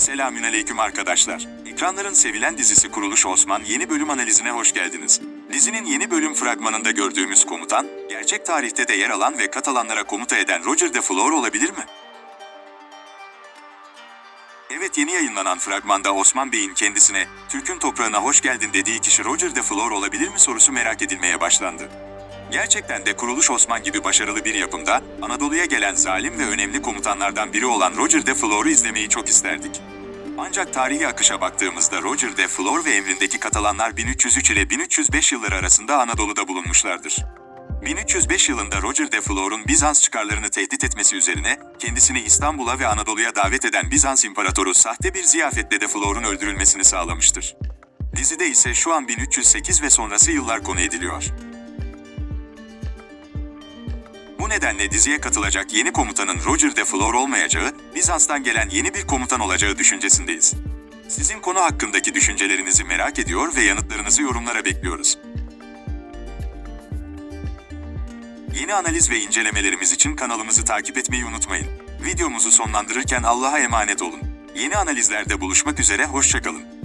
Selamünaleyküm arkadaşlar. Ekranların sevilen dizisi Kuruluş Osman yeni bölüm analizine hoş geldiniz. Dizinin yeni bölüm fragmanında gördüğümüz komutan, gerçek tarihte de yer alan ve Katalanlara komuta eden Roger de Flor olabilir mi? Evet yeni yayınlanan fragmanda Osman Bey'in kendisine Türk'ün toprağına hoş geldin dediği kişi Roger de Flor olabilir mi sorusu merak edilmeye başlandı. Gerçekten de Kuruluş Osman gibi başarılı bir yapımda Anadolu'ya gelen zalim ve önemli komutanlardan biri olan Roger de Flor'u izlemeyi çok isterdik. Ancak tarihi akışa baktığımızda Roger de Flor ve emrindeki Katalanlar 1303 ile 1305 yılları arasında Anadolu'da bulunmuşlardır. 1305 yılında Roger de Flor'un Bizans çıkarlarını tehdit etmesi üzerine kendisini İstanbul'a ve Anadolu'ya davet eden Bizans İmparatoru sahte bir ziyafetle de Flor'un öldürülmesini sağlamıştır. Dizide ise şu an 1308 ve sonrası yıllar konu ediliyor. Nedenle diziye katılacak yeni komutanın Roger de Flor olmayacağı, Bizans'tan gelen yeni bir komutan olacağı düşüncesindeyiz. Sizin konu hakkındaki düşüncelerinizi merak ediyor ve yanıtlarınızı yorumlara bekliyoruz. Yeni analiz ve incelemelerimiz için kanalımızı takip etmeyi unutmayın. Videomuzu sonlandırırken Allah'a emanet olun. Yeni analizlerde buluşmak üzere, hoşçakalın.